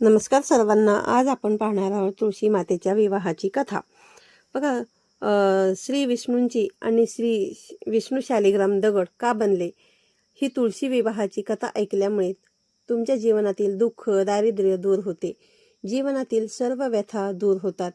नमस्कार सर्वांना. आज आपण पाहणार आहोत तुळशी मातेच्या विवाहाची कथा. बघा श्री विष्णूंची आणि श्री विष्णू शालिग्राम दगड का बनले? ही तुळशी विवाहाची कथा ऐकल्यामुळे तुमच्या जीवनातील दुःख दारिद्र्य दूर होते. जीवनातील सर्व व्यथा दूर होतात.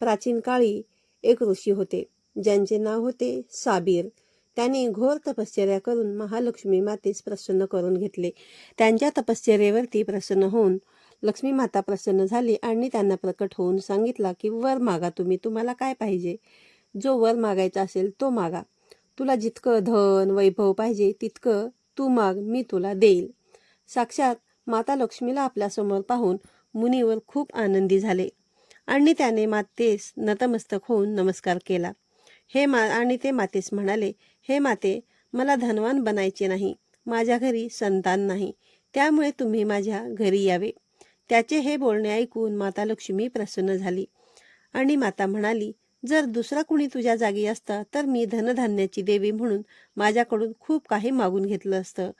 प्राचीन काळी एक ऋषी होते. ज्यांचे नाव होते साबीर. त्यांनी घोर तपश्चर्या करून महालक्ष्मी मातेस प्रसन्न करून घेतले. त्यांच्या तपश्चर्येवरती प्रसन्न होऊन लक्ष्मी माता प्रसन्न झाली आणि त्यांना प्रकट होऊन सांगितला की वर मागा तुम्ही तुम्हाला काय पाहिजे? जो वर मागायचा असेल तो मागा. तुला जितकं धन वैभव पाहिजे तितकं तू माग मी तुला देईल. साक्षात माता लक्ष्मीला आपल्यासमोर पाहून मुनीवर खूप आनंदी झाले आणि त्याने मातेस नतमस्तक होऊन नमस्कार केला. हे मा आणि ते मातेस म्हणाले हे माते मला धनवान बनायचे नाही. माझ्या घरी संतान नाही. त्यामुळे तुम्ही माझ्या घरी यावे. त्याचे हे बोलणे ऐकून माता लक्ष्मी प्रसन्न झाली. आणि माता म्हणाली जर दुसरा कुणी तुझ्या जागी असता तर मी धनधान्याची देवी म्हणून माझ्याकडून खूप काही मागून घेतलं असतं.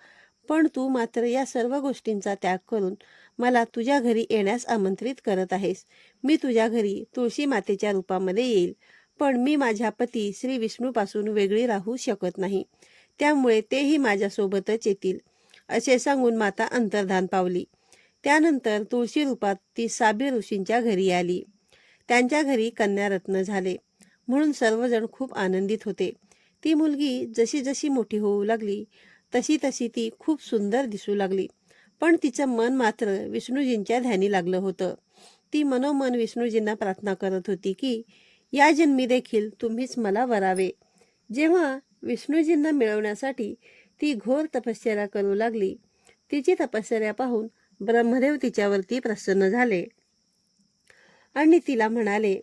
पण तू मात्र या सर्व गोष्टींचा त्याग करून मला तुझ्या घरी येण्यास आमंत्रित करत आहेस. मी तुझ्या घरी तुळशी मातेच्या रूपामध्ये येईल. पण मी माझ्या पती श्री विष्णूपासून वेगळी राहू शकत नाही. त्यामुळे तेही माझ्यासोबतच येतील. असे सांगून माता अंतर्धान पावली. त्यानंतर तुळशी रूपात ती साबी ऋषींच्या घरी आली. त्यांच्या घरी कन्यारत्न झाले. म्हणून सर्वजण खूप आनंदित होते. ती मुलगी जशी जशी मोठी होऊ लागली तशी तशी ती खूप सुंदर दिसू लागली. पण तिचं मन मात्र विष्णूजींच्या ध्यानी लागलं होतं. ती मनोमन विष्णूजींना प्रार्थना करत होती की या जन्मी देखील तुम्हीच मला वरावे. जेव्हा विष्णूजींना मिळवण्यासाठी ती घोर तपश्चर्या करू लागली तिची तपश्चर्या पाहून ब्रह्मदेव तिच्यावरती प्रसन्न झाले. आणि तिला म्हणाले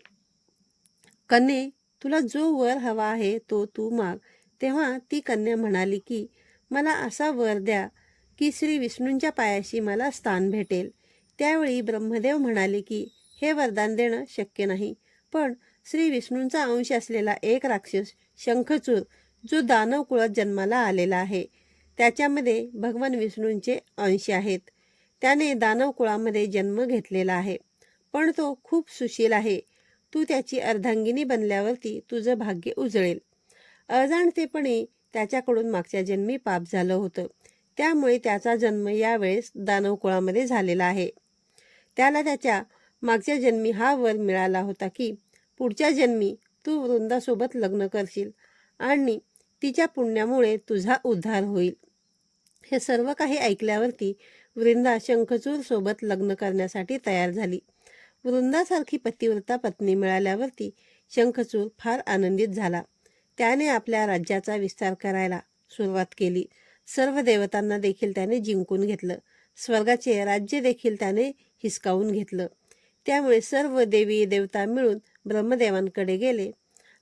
कन्ये तुला जो वर हवा आहे तो तू माग. तेव्हा ती कन्या म्हणाली की मला असा वर द्या की श्री विष्णूंच्या पायाशी मला स्थान भेटेल. त्यावेळी ब्रह्मदेव म्हणाले की हे वरदान देणं शक्य नाही पण श्री विष्णूंचा अंश असलेला एक राक्षस शंखचूर जो दानव कुळात जन्माला आलेला आहे त्याच्यामध्ये भगवान विष्णूंचे अंश आहेत. त्याने दानव कुळामध्ये जन्म घेतलेला आहे. पण तो खूप सुशील आहे. तू त्याची अर्धांगिनी बनल्यावरती तुझं भाग्य उजळेल. अजाणतेपणे त्याच्याकडून मागच्या जन्मी पाप झालं होतं. त्यामुळे त्याचा जन्म यावेळेस दानव कुळामध्ये झालेला आहे. त्याला त्याच्या मागच्या जन्मी हा वर मिळाला होता की पुढच्या जन्मी तू वृंदासोबत लग्न करशील आणि तिच्या पुण्यामुळे तुझा उद्धार होईल. हे सर्व काही ऐकल्यावरती वृंदा शंखचूर सोबत लग्न करण्यासाठी तयार झाली. वृंदासारखी पतिव्रता पत्नी मिळाल्यावरती शंखचूर फार आनंदित झाला. त्याने आपल्या राज्याचा विस्तार करायला सुरुवात केली. सर्व देवतांना देखील त्याने जिंकून घेतलं. स्वर्गाचे राज्य देखील त्याने हिसकावून घेतलं. त्यामुळे सर्व देवी देवता मिळून ब्रह्मदेवांकडे गेले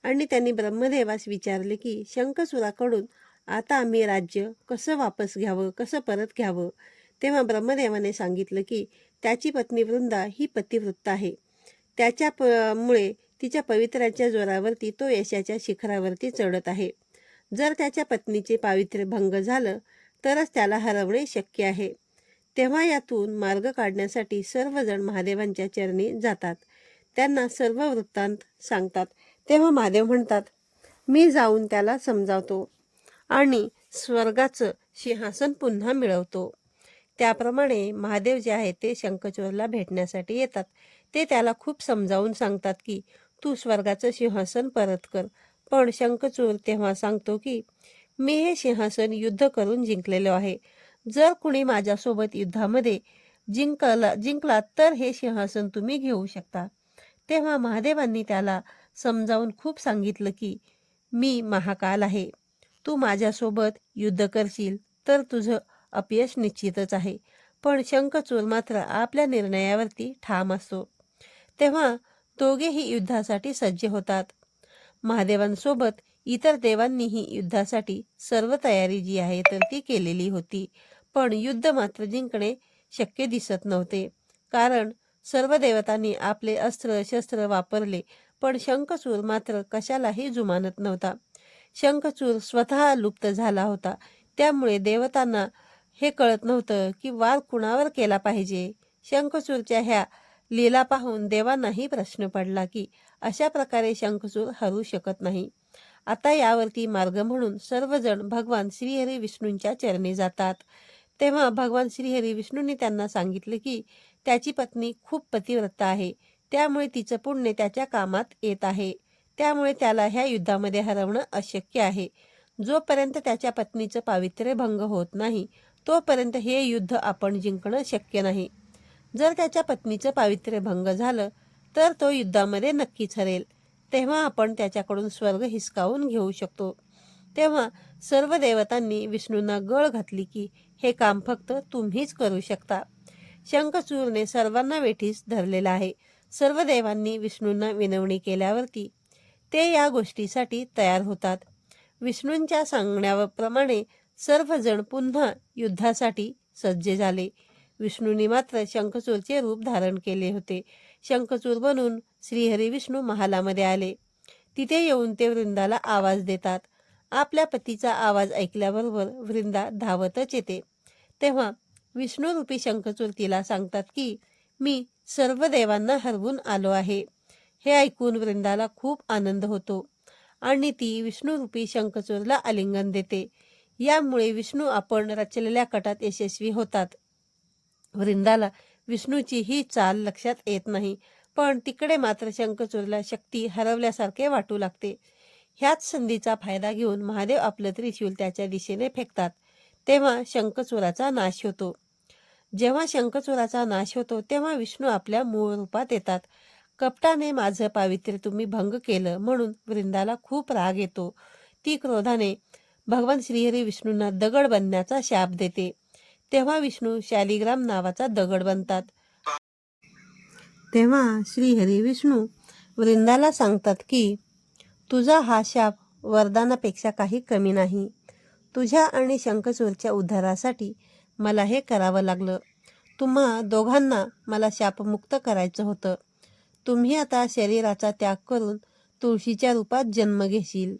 आणि त्यांनी ब्रह्मदेवास विचारले की शंखचूराकडून आता आम्ही राज्य कसं वापस घ्यावं कसं परत घ्यावं? तेव्हा ब्रह्मदेवाने सांगितलं की त्याची पत्नी वृंदा ही पतिवृत्त आहे. त्याच्या प मुळे तिच्या पवित्र्याच्या जोरावरती तो यशाच्या शिखरावरती चढत आहे. जर त्याच्या पत्नीचे पावित्र्य भंग झालं तरच त्याला हरवणे शक्य आहे. तेव्हा यातून मार्ग काढण्यासाठी सर्वजण महादेवांच्या चरणी जातात. त्यांना सर्व वृत्तांत सांगतात. तेव्हा महादेव म्हणतात मी जाऊन त्याला समजावतो आणि स्वर्गाचं सिंहासन पुन्हा मिळवतो. त्याप्रमाणे महादेव जे आहे ते शंखचूरला भेटण्यासाठी येतात. ते त्याला खूप समजावून सांगतात की तू स्वर्गाचं सिंहासन परत कर. पण शंखचूर तेव्हा सांगतो की मी हे सिंहासन युद्ध करून जिंकलेलो आहे. जर कुणी माझ्यासोबत युद्धामध्ये जिंकला जिंकला तर हे सिंहासन तुम्ही घेऊ शकता. तेव्हा महादेवांनी त्याला समजावून खूप सांगितलं की मी महाकाल आहे. तू माझ्यासोबत युद्ध करशील तर तुझं अपयश निश्चितच आहे. पण शंखचूर मात्र आपल्या निर्णयावरती ठाम असतो. तेव्हा दोघेही युद्धासाठी सज्ज होतात. महादेवांसोबत इतर देवांनीही युद्धासाठी सर्व तयारी जी आहे तर ती केलेली होती. पण युद्ध मात्र जिंकणे शक्य दिसत नव्हते. कारण सर्व देवतांनी आपले अस्त्र शस्त्र वापरले पण शंखचूर मात्र कशालाही जुमानत नव्हता. शंखचूर स्वतः लुप्त झाला होता. त्यामुळे देवतांना हे कळत नव्हतं की वार कुणावर केला पाहिजे. शंखचूरच्या ह्या लीला पाहून देवांनाही प्रश्न पडला की अशा प्रकारे शंखचूर हरू शकत नाही. आता यावरती मार्ग म्हणून सर्वजण भगवान श्रीहरी विष्णूंच्या चरणी जातात. तेव्हा भगवान श्रीहरी विष्णूंनी त्यांना सांगितले की त्याची पत्नी खूप पतिव्रत आहे. त्यामुळे तिचं पुण्य त्याच्या कामात येत आहे. त्यामुळे त्याला ह्या युद्धामध्ये हरवणं अशक्य आहे. जोपर्यंत त्याच्या पत्नीचं पावित्र्य भंग होत नाही तोपर्यंत हे युद्ध आपण जिंकणं शक्य नाही. जर त्याच्या पत्नीचं पावित्र्य भंग झालं तर तो युद्धामध्ये नक्कीच हरेल तेव्हा आपण त्याच्याकडून स्वर्ग हिसकावून घेऊ शकतो. तेव्हा सर्व देवतांनी विष्णूंना गळ घातली की हे काम फक्त तुम्हीच करू शकता. शंखचूरने सर्वांना वेठीस धरलेला आहे. सर्व देवांनी विष्णूंना विनवणी केल्यावरती ते या गोष्टीसाठी तयार होतात. विष्णूंच्या सांगण्याप्रमाणे सर्वजण पुन्हा युद्धासाठी सज्ज झाले. विष्णूंनी मात्र शंखचूरचे रूप धारण केले होते. शंखचूर बनून श्रीहरी विष्णू महालामध्ये आले. तिथे येऊन ते वृंदाला आवाज देतात. आपल्या पतीचा आवाज ऐकल्याबरोबर वृंदा धावतच येते. तेव्हा विष्णूरूपी शंखचूर तिला सांगतात की मी सर्व देवांना हरवून आलो आहे. हे ऐकून वृंदाला खूप आनंद होतो आणि ती विष्णूरूपी शंखचूरला आलिंगन देते. यामुळे विष्णू आपण रचलेल्या कटात यशस्वी होतात. वृंदाला विष्णूची ही चाल लक्षात येत नाही पण तिकडे मात्र शंखचूरला शक्ती हरवल्यासारखे वाटू लागते. ह्याच संधीचा फायदा घेऊन महादेव आपलं त्रिशूल त्याच्या दिशेने फेकतात तेव्हा शंखचूराचा नाश होतो. जेव्हा शंखचूराचा नाश होतो तेव्हा विष्णू आपल्या मूळ रूपात येतात. कपटाने माझं पावित्र्य तुम्ही भंग केलं म्हणून वृंदाला खूप राग येतो. ती क्रोधाने भगवान श्रीहरी विष्णूंना दगड बनण्याचा शाप देते. तेव्हा विष्णू शालिग्राम नावाचा दगड बनतात. तेव्हा श्रीहरी विष्णू वृंदाला सांगतात की तुझा हा शाप वरदानापेक्षा काही कमी नाही. तुझ्या आणि शंखचूरच्या उद्धारासाठी मला हे करावं लागलं. तुम्हा दोघांना मला शापमुक्त करायचं होतं. तुम्ही आता शरीराचा त्याग करून तुळशीच्या रूपात जन्म घेशील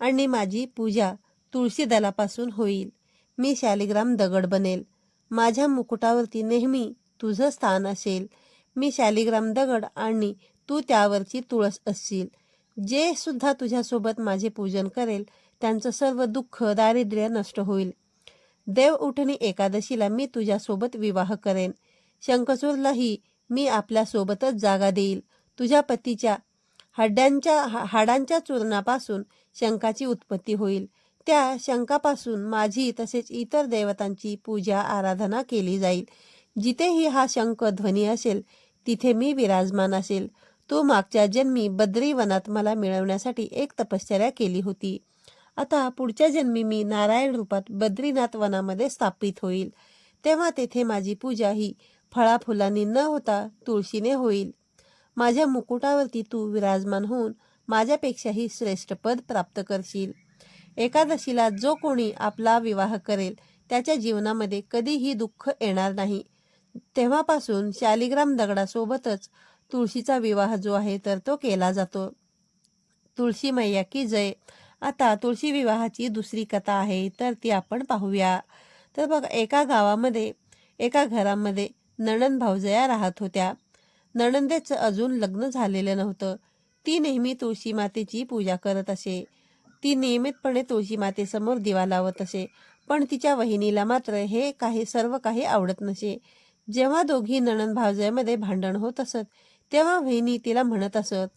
आणि माझी पूजा तुळशी दलापासून होईल. मी शालिग्राम दगड बनेल. माझ्या मुकुटावरती नेहमी तुझं स्थान असेल. मी शालिग्राम दगड आणि तू त्यावरची तुळस असशील. जे सुद्धा तुझ्यासोबत माझे पूजन करेल त्यांचं सर्व दुःख दारिद्र्य नष्ट होईल. देव उठणी एकादशीला मी तुझ्यासोबत विवाह करेन. शंखचूरलाही मी आपल्यासोबतच जागा देईल. तुझ्या पतीच्या हड्ड्यांच्या हा- हाडांच्या चूर्णापासून शंखाची उत्पत्ती होईल. त्या शंखापासून माझी तसेच इतर देवतांची पूजा आराधना केली जाईल. जिथेही हा शंख ध्वनी असेल तिथे मी विराजमान असेल. तो मागच्या जन्मी बद्री वनात मला मिळवण्यासाठी एक तपश्चर्या केली होती. आता पुढच्या जन्मी मी नारायण रूपात बद्रीनाथ वनामध्ये स्थापित होईल. तेव्हा तेथे माझी पूजा ही फळाफुलांनी न होता तुळशीने होईल. माझ्या मुकुटावरती तू विराजमान होऊन माझ्यापेक्षाही श्रेष्ठ पद प्राप्त करशील. एकादशीला जो कोणी आपला विवाह करेल त्याच्या जीवनामध्ये कधीही दुःख येणार नाही. तेव्हापासून शालिग्राम दगडासोबतच तुळशीचा विवाह जो आहे तर तो केला जातो. तुळशी मैया की जय. आता तुळशी विवाहाची दुसरी कथा आहे तर ती आपण पाहूया. तर बघा एका गावामध्ये एका घरामध्ये नणंद भाऊजया राहत होत्या. नणंदेचं अजून लग्न झालेलं नव्हतं. ती नेहमी तुळशी मातेची पूजा करत असे. ती नियमितपणे तुळशी मातेसमोर दिवा लावत असे. पण तिच्या वहिनीला मात्र हे काही सर्व काही आवडत नसे. जेव्हा दोघी नणंद भावजयामध्ये भांडण होत असत तेव्हा वहिनी तिला म्हणत असत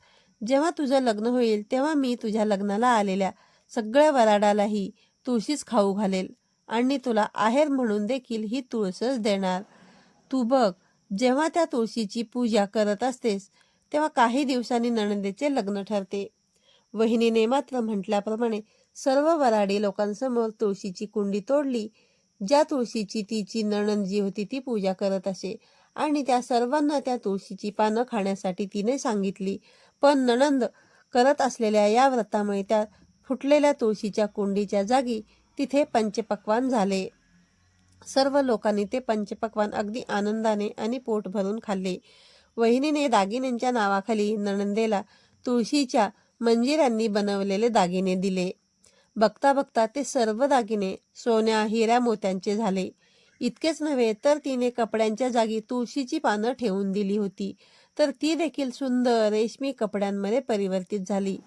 जेव्हा तुझं लग्न होईल तेव्हा मी तुझ्या लग्नाला आलेल्या सगळ्या वराडालाही तुळशीच खाऊ घालेल आणि तुला आहेर म्हणून देखील ही तुळसच देणार. तू बघ जेव्हा त्या तुळशीची पूजा करत असतेस तेव्हा काही दिवसांनी नणंदेचे लग्न ठरते. वहिनीने मात्र म्हटल्याप्रमाणे सर्व वराडी लोकांसमोर तुळशीची कुंडी तोडली. ज्या तुळशीची तिची नणंद जी होती ती पूजा करत असे आणि त्या सर्वांना त्या तुळशीची पानं खाण्यासाठी तिने सांगितली. पण नणंद करत असलेल्या या व्रतामुळे त्या फुटलेल्या तुळशीच्या कुंडीच्या जागी तिथे पंचपक्वान झाले. सर्व लोकांनी ते पंचपक्वान अगदी आनंदाने आणि पोट भरून खाल्ले. वहिनीने दागिन्यांच्या नावाखाली नणंदेला तुळशीच्या मंजिरांनी बनवलेले दागिने दिले. बघता बघता ते सर्व दागिने सोन्या हिऱ्या मोत्यांचे झाले. इतकेच नव्हे तर तिने कपड्यांच्या जागी तुळशीची पानं ठेवून दिली होती. तर ती देखील सुंदर रेशमी कपड्यांमध्ये परिवर्तित झाली.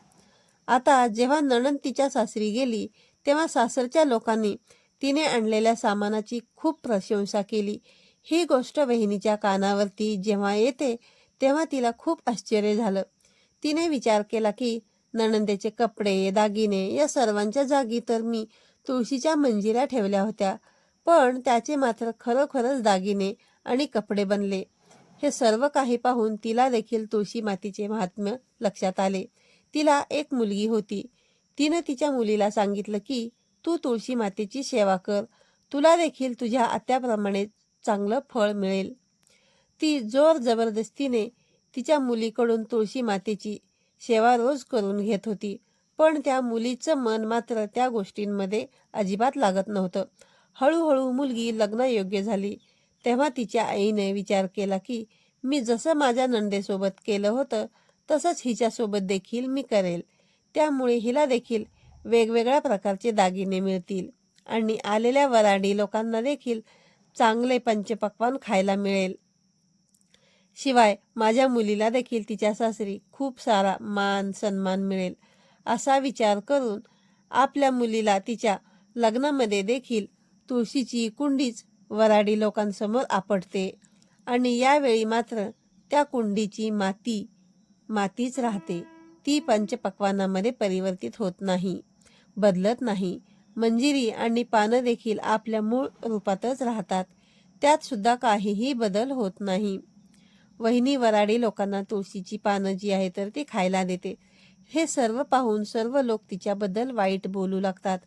आता जेव्हा नणंद तिच्या सासरी गेली तेव्हा सासरच्या लोकांनी तिने आणलेल्या सामानाची खूप प्रशंसा केली. ही गोष्ट वहिनीच्या कानावरती जेव्हा येते तेव्हा तिला खूप आश्चर्य झालं. तिने विचार केला की नणंदेचे कपडे दागिने या सर्वांच्या जागी तर मी तुळशीच्या मंजिऱ्या ठेवल्या होत्या. पण त्याचे मात्र खरोखरच दागिने आणि कपडे बनले. हे सर्व काही पाहून तिला देखील तुळशी मातीचे महात्म्य लक्षात आले. तिला एक मुलगी होती. तिनं तिच्या मुलीला सांगितलं की तू तुळशी मातेची सेवा कर. तुला देखील तुझ्या आत्याप्रमाणे चांगलं फळ मिळेल. ती जोर जबरदस्तीने तिच्या मुलीकडून तुळशी मातेची सेवा रोज करून घेत होती. पण त्या मुलीचं मन मात्र त्या गोष्टींमध्ये अजिबात लागत नव्हतं. हळूहळू मुलगी लग्नयोग्य झाली. तेव्हा तिच्या आईने विचार केला की मी जसं माझ्या नंदेसोबत केलं होतं तसंच हिच्यासोबत देखील मी करेल. त्यामुळे हिला देखील वेगवेगळ्या प्रकारचे दागिने मिळतील आणि आलेल्या वराडी लोकांना देखील चांगले पंचपक्वान खायला मिळेल. शिवाय माझ्या मुलीला देखील तिच्या सासरी खूप सारा मान सन्मान मिळेल असा विचार करून आपल्या मुलीला तिच्या लग्नामध्ये देखील तुळशीची कुंडीच वराडी लोकांसमोर आपटते. आणि यावेळी मात्र त्या कुंडीची माती मातीच राहते. ती पंचपक्वानामध्ये परिवर्तित होत नाही बदलत नाही. मंजिरी आणि पानं देखील आपल्या मूळ रूपातच राहतात. त्यात सुद्धा काहीही बदल होत नाही. वहिनी वराडी लोकांना तुळशीची पानं जी आहे तर ती खायला देते. हे सर्व पाहून सर्व लोक तिच्याबद्दल वाईट बोलू लागतात.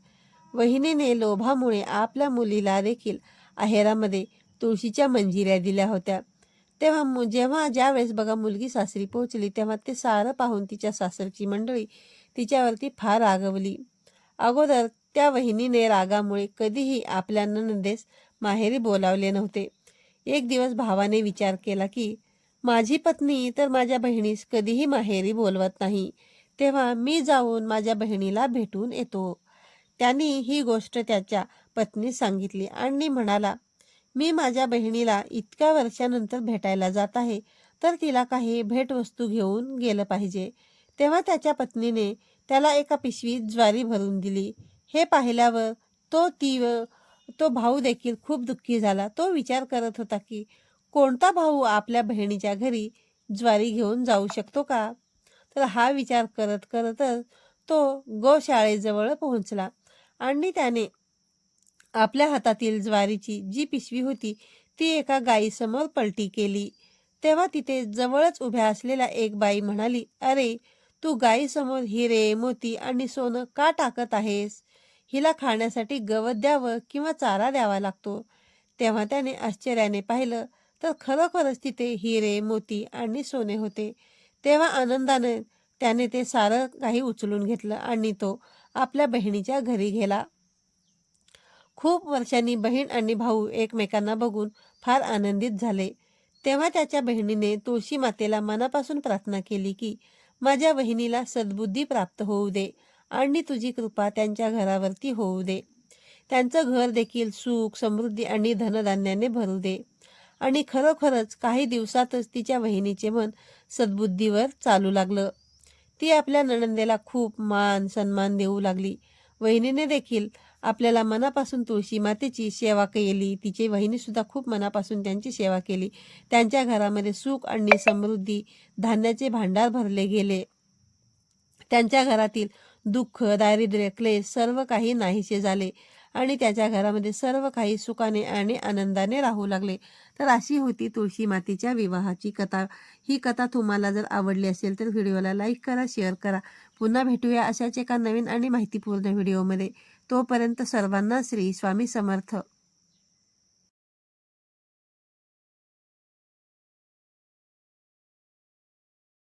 वहिनीने लोभामुळे आपल्या मुलीला देखील आहेरामध्ये तुळशीच्या मंजिऱ्या दिल्या होत्या. तेव्हा मु जेव्हा ज्यावेळेस बघा मुलगी सासरी पोहोचली तेव्हा ते सारं पाहून तिच्या सासरची मंडळी तिच्यावरती फार रागवली. अगोदर त्या वहिनीने रागामुळे कधीही आपल्या ननदेस माहेरी बोलावले नव्हते. एक दिवस भावाने विचार केला की माझी पत्नी तर माझ्या बहिणीस कधीही माहेरी बोलवत नाही. तेव्हा मी जाऊन माझ्या बहिणीला भेटून येतो. त्यांनी ही गोष्ट त्याच्या पत्नीस सांगितली आणि म्हणाला मी माझ्या बहिणीला इतक्या वर्षानंतर भेटायला जात आहे तर तिला काही भेटवस्तू घेऊन गेलं पाहिजे. तेव्हा त्याच्या पत्नीने त्याला एका पिशवीत ज्वारी भरून दिली. हे पाहिल्यावर तो ती तो भाऊ देखील खूप दुःखी झाला. तो विचार करत होता की कोणता भाऊ आपल्या बहिणीच्या घरी ज्वारी घेऊन जाऊ शकतो का? तर हा विचार करत करतच तो गोशाळेजवळ पोहोचला आणि त्याने आपल्या हातातील ज्वारीची जी पिशवी होती ती एका गायीसमोर पलटी केली. तेव्हा तिथे जवळच उभ्या असलेल्या एक बाई म्हणाली अरे तू गायीसमोर हिरे मोती आणि सोनं का टाकत आहेस? हिला खाण्यासाठी गवत द्यावं किंवा चारा द्यावा लागतो? तेव्हा त्याने आश्चर्याने पाहिलं तर खरोखरच तिथे हिरे मोती आणि सोने होते. तेव्हा आनंदाने त्याने ते सारं काही उचलून घेतलं आणि तो आपल्या बहिणीच्या घरी गेला. खूप वर्षांनी बहीण आणि भाऊ एकमेकांना बघून फार आनंदित झाले. तेव्हा त्याच्या बहिणीने तुळशी मातेला मनापासून प्रार्थना केली की माझ्या बहिणीला सद्बुद्धी प्राप्त होऊ दे आणि तुझी कृपा त्यांच्या घरावरती होऊ दे. त्यांचं घर देखील सुख समृद्धी आणि धनधान्याने भरू दे. आणि खरोखरच काही दिवसातच तिच्या वहिनीचे मन सद्बुद्धीवर चालू लागलं. ती आपल्या नणंदेला खूप मान सन्मान देऊ लागली. वहिनीने देखील आपल्याला मनापासून तुळशी मातेची सेवा केली. तिची वहिनीसुद्धा खूप मनापासून त्यांची सेवा केली. त्यांच्या घरामध्ये सुख आणि समृद्धी धान्याचे भांडार भरले गेले. त्यांच्या घरातील दुःख दारिद्र्य क्लेश सर्व काही नाहीसे झाले. आणि त्याच्या घरामध्ये सर्व काही सुखाने आणि आनंदाने राहू लागले. तर अशी होती तुळशी मातेच्या विवाहाची कथा. ही कथा तुम्हाला जर आवडली असेल तर व्हिडिओला लाईक करा शेअर करा. पुन्हा भेटूया अशाच एका नवीन आणि माहितीपूर्ण व्हिडिओमध्ये. तोपर्यंत सर्वांना श्री स्वामी समर्थ.